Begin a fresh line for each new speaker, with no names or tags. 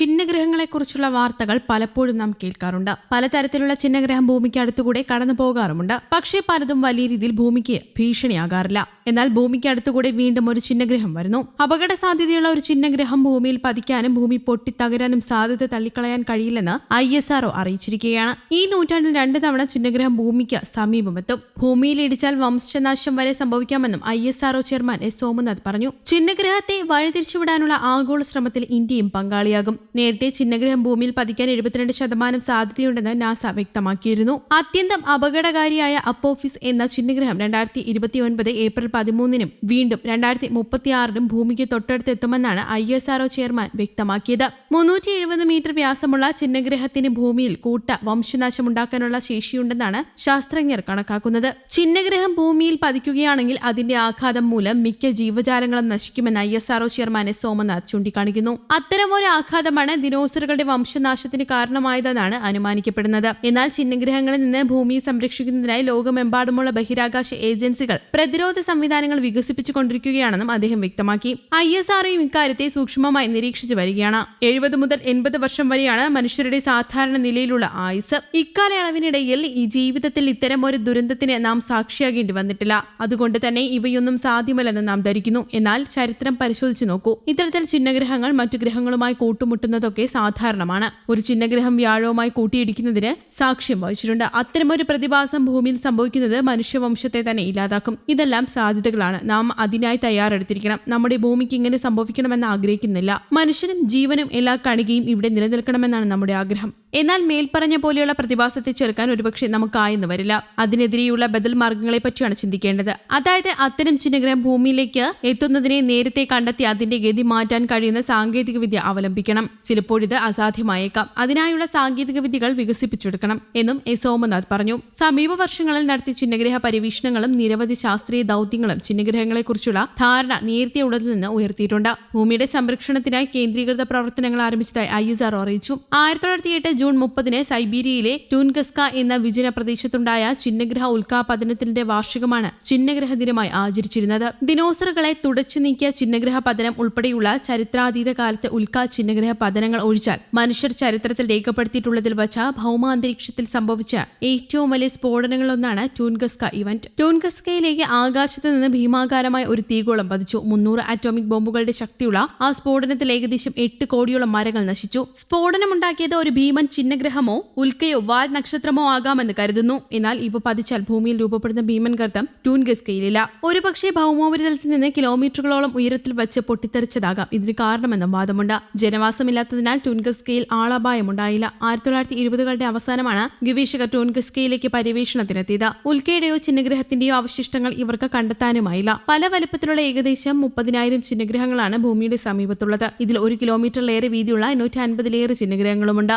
ചിഹ്നഗ്രഹങ്ങളെക്കുറിച്ചുള്ള വാർത്തകൾ പലപ്പോഴും നാം കേൾക്കാറുണ്ട്. പലതരത്തിലുള്ള ചിഹ്നഗ്രഹം ഭൂമിക്ക് അടുത്തുകൂടെ കടന്നു പോകാറുമുണ്ട് പക്ഷേ പലതും വലിയ രീതിയിൽ ഭൂമിക്ക് ഭീഷണിയാകാറില്ല. എന്നാൽ ഭൂമിക്ക് അടുത്തുകൂടെ വീണ്ടും ഒരു ചിഹ്നഗ്രഹം വരുന്നു. അപകട സാധ്യതയുള്ള ഒരു ചിഹ്നഗ്രഹം ഭൂമിയിൽ പതിക്കാനും ഭൂമി പൊട്ടി തകരാനും സാധ്യത തള്ളിക്കളയാൻ കഴിയില്ലെന്ന് ഐ എസ് ആർഒ അറിയിച്ചിരിക്കുകയാണ്. ഈ നൂറ്റാണ്ടിൽ രണ്ട് തവണ ചിഹ്നഗ്രഹം ഭൂമിക്ക് സമീപമെത്തും. ഭൂമിയിൽ ഇടിച്ചാൽ വംശനാശം വരെ സംഭവിക്കാമെന്നും I S R O chairman S Somanath പറഞ്ഞു. ചിഹ്നഗ്രഹത്തെ വഴിതിരിച്ചുവിടാനുള്ള ആഗോള ശ്രമത്തിൽ ഇന്ത്യയും പങ്കാളിയാകും. നേരത്തെ ചിഹ്നഗ്രഹം ഭൂമിയിൽ പതിക്കാൻ എഴുപത്തിരണ്ട് ശതമാനം സാധ്യതയുണ്ടെന്ന് നാസ വ്യക്തമാക്കിയിരുന്നു. അത്യന്തം അപകടകാരിയായ അപ്പോഫിസ് എന്ന ചിഹ്നഗ്രഹം രണ്ടായിരത്തി ഇരുപത്തിയൊൻപത് ഏപ്രിൽ പതിമൂന്നിനും വീണ്ടും രണ്ടായിരത്തി മുപ്പത്തിയാറിനും ഭൂമിക്ക് തൊട്ടടുത്ത് എത്തുമെന്നാണ് ഐ എസ് ആർഒ ചെയർമാൻ വ്യക്തമാക്കിയത്. മുന്നൂറ്റി എഴുപത് മീറ്റർ വ്യാസമുള്ള ചിഹ്നഗ്രഹത്തിന് ഭൂമിയിൽ കൂട്ട വംശനാശമുണ്ടാക്കാനുള്ള ശേഷിയുണ്ടെന്നാണ് ശാസ്ത്രജ്ഞർ കണക്കാക്കുന്നത്. ചിഹ്നഗ്രഹം ഭൂമിയിൽ പതിക്കുകയാണെങ്കിൽ അതിന്റെ ആഘാതം മൂലം മിക്ക ജീവജാലങ്ങളും നശിക്കുമെന്ന് I S R O chairman S Somanath ചൂണ്ടിക്കാണിക്കുന്നു. അത്തരമൊരു ആഘാതമാണ് ദിനോസറുകളുടെ വംശനാശത്തിന് കാരണമായതെന്നാണ് അനുമാനിക്കപ്പെടുന്നത്. എന്നാൽ ചിഹ്നഗ്രഹങ്ങളിൽ നിന്ന് ഭൂമിയെ സംരക്ഷിക്കുന്നതിനായി ലോകമെമ്പാടുമുള്ള ബഹിരാകാശ ഏജൻസികൾ പ്രതിരോധ സംവിധാനങ്ങൾ വികസിപ്പിച്ചുകൊണ്ടിരിക്കുകയാണെന്നും അദ്ദേഹം വ്യക്തമാക്കി. ഐ എസ് ആർഒയും ഇക്കാര്യത്തെ സൂക്ഷ്മമായി നിരീക്ഷിച്ചു വരികയാണ്. എഴുപത് മുതൽ എൺപത് വർഷം വരെയാണ് മനുഷ്യരുടെ സാധാരണ നിലയിലുള്ള ആയുസ്. ഇക്കാലയളവിനിടയിൽ ഈ ജീവിതത്തിൽ ഇത്തരം ഒരു ദുരന്തത്തിന് നാം സാക്ഷിയാകേണ്ടി വന്നിട്ടില്ല. അതുകൊണ്ട് തന്നെ ഇവയൊന്നും സാധ്യമല്ലെന്ന് നാം ധരിക്കുന്നു. എന്നാൽ ചരിത്രം പരിശോധിച്ചു നോക്കൂ. ഇത്തരത്തിൽ ചിഹ്നഗ്രഹങ്ങൾ മറ്റു ഗ്രഹങ്ങളുമായി കൂട്ടുമുട്ടുന്നതൊക്കെ സാധാരണമാണ്. ഒരു ചിഹ്നഗ്രഹം വ്യാഴവുമായി കൂട്ടിയിടിക്കുന്നതിന് സാക്ഷ്യം വഹിച്ചിട്ടുണ്ട്. അത്തരമൊരു പ്രതിഭാസം ഭൂമിയിൽ സംഭവിക്കുന്നത് മനുഷ്യവംശത്തെ തന്നെ ഇല്ലാതാക്കും. ഇതെല്ലാം സാധ്യതകളാണ്. നാം അതിനായി തയ്യാറെടുത്തിരിക്കണം. നമ്മുടെ ഭൂമിക്ക് ഇങ്ങനെ സംഭവിക്കണമെന്ന് ആഗ്രഹിക്കുന്നില്ല. മനുഷ്യനും ജീവനും എല്ലാ കണികയും ഇവിടെ നിലനിൽക്കണമെന്നാണ് നമ്മുടെ ആഗ്രഹം. എന്നാൽ മേൽപ്പറഞ്ഞ പോലെയുള്ള പ്രതിഭാസത്തെ ചെറുക്കാൻ ഒരുപക്ഷെ നമുക്കായെന്ന് വരില്ല. അതിനെതിരെയുള്ള ബദൽ മാർഗങ്ങളെ പറ്റിയാണ് ചിന്തിക്കേണ്ടത്. അതായത് അത്തരം ചിഹ്നഗ്രഹം ഭൂമിയിലേക്ക് എത്തുന്നതിനെ നേരത്തെ കണ്ടെത്തി അതിന്റെ ഗതി മാറ്റാൻ കഴിയുന്ന സാങ്കേതിക വിദ്യ അവലംബിക്കണം. ചിലപ്പോഴിത് അസാധ്യമായേക്കാം. അതിനായുള്ള സാങ്കേതിക വിദ്യകൾ വികസിപ്പിച്ചെടുക്കണം എന്നും എസ് സോമനാഥ് പറഞ്ഞു. സമീപ വർഷങ്ങളിൽ നടത്തിയ ചിഹ്നഗ്രഹ പരീക്ഷണങ്ങളും നിരവധി ശാസ്ത്രീയ ദൗത്യങ്ങളും ചിഹ്നഗ്രഹങ്ങളെക്കുറിച്ചുള്ള ധാരണ നേരത്തെ ഉള്ളതിൽ നിന്ന് ഉയർത്തിയിട്ടുണ്ട്. ഭൂമിയുടെ സംരക്ഷണത്തിനായി കേന്ദ്രീകൃത പ്രവർത്തനങ്ങൾ ആരംഭിച്ചതായി ഐ എസ് ആർ അറിയിച്ചു. ആയിരത്തി തൊള്ളായിരത്തി എട്ട് ജൂൺ മുപ്പതിന് സൈബീരിയയിലെ ടൂൻഗസ്ക എന്ന വിജന പ്രദേശത്തുണ്ടായ ചിഹ്നഗ്രഹ ഉൽക്കാപതനത്തിന്റെ വാർഷികമാണ് ചിഹ്നഗ്രഹ ദിനമായി ആചരിച്ചിരുന്നത്. ദിനോസറുകളെ തുടച്ചു നീക്കിയ ചിഹ്നഗ്രഹ പതനം ഉൾപ്പെടെയുള്ള ചരിത്രാതീത കാലത്തെ ഉൽക്കാ ചിഹ്നഗ്രഹ പതനങ്ങൾ ഒഴിച്ചാൽ മനുഷ്യർ ചരിത്രത്തിൽ രേഖപ്പെടുത്തിയിട്ടുള്ളതിൽ വച്ച ഭൗമാന്തരീക്ഷത്തിൽ സംഭവിച്ച ഏറ്റവും വലിയ സ്ഫോടനങ്ങളൊന്നാണ് ടൂൻഗസ്ക ഇവന്റ്. ടൂൻഗസ്കയിലേക്ക് ആകാശത്ത് നിന്ന് ഭീമാകാരമായ ഒരു തീകോളം പതിച്ചു. മുന്നൂറ് അറ്റോമിക് ബോംബുകളുടെ ശക്തിയുള്ള ആ സ്ഫോടനത്തിൽ ഏകദേശം എട്ട് കോടിയോളം മരങ്ങൾ നശിച്ചു. സ്ഫോടനമുണ്ടാക്കിയത് ഒരു ഭീമൻ ചിഹ്നഗ്രഹമോ ഉൽക്കയോ വാൽ നക്ഷത്രമോ ആകാമെന്ന് കരുതുന്നു. എന്നാൽ ഇവ പതിച്ചാൽ ഭൂമിയിൽ രൂപപ്പെടുന്ന ഭീമൻ ഗർത്തം ടൂൻഗസ്കയിലില്ല. ഒരുപക്ഷെ ഭൗമോപരിതലത്തിൽ നിന്ന് കിലോമീറ്ററുകളോളം ഉയരത്തിൽ വെച്ച് പൊട്ടിത്തെറിച്ചതാകാം. ഇതിന് കാരണമെന്നും വാദമുണ്ട്. ജനവാസമില്ലാത്തതിനാൽ ട്യൂൻഗസ്കയിൽ ആളപായമുണ്ടായില്ല. ആയിരത്തി തൊള്ളായിരത്തി ഇരുപതുകളുടെ അവസാനമാണ് ഗവേഷകർ ടൂൻഗസ്കയിലേക്ക് പര്യവേഷണത്തിനെത്തിയത്. ഉൽക്കയുടെയോ ചിഹ്നഗ്രഹത്തിന്റെയോ അവശിഷ്ടങ്ങൾ ഇവർക്ക് കണ്ടെത്താനുമായില്ല. പല വലുപ്പത്തിലുള്ള ഏകദേശം മുപ്പതിനായിരം ചിഹ്നഗ്രഹങ്ങളാണ് ഭൂമിയുടെ സമീപത്തുള്ളത്. ഇതിൽ ഒരു കിലോമീറ്ററിലേറെ വീതിയുള്ള എണ്ണൂറ്റി അൻപതിലേറെ ചിഹ്നഗ്രഹങ്ങളുമുണ്ട്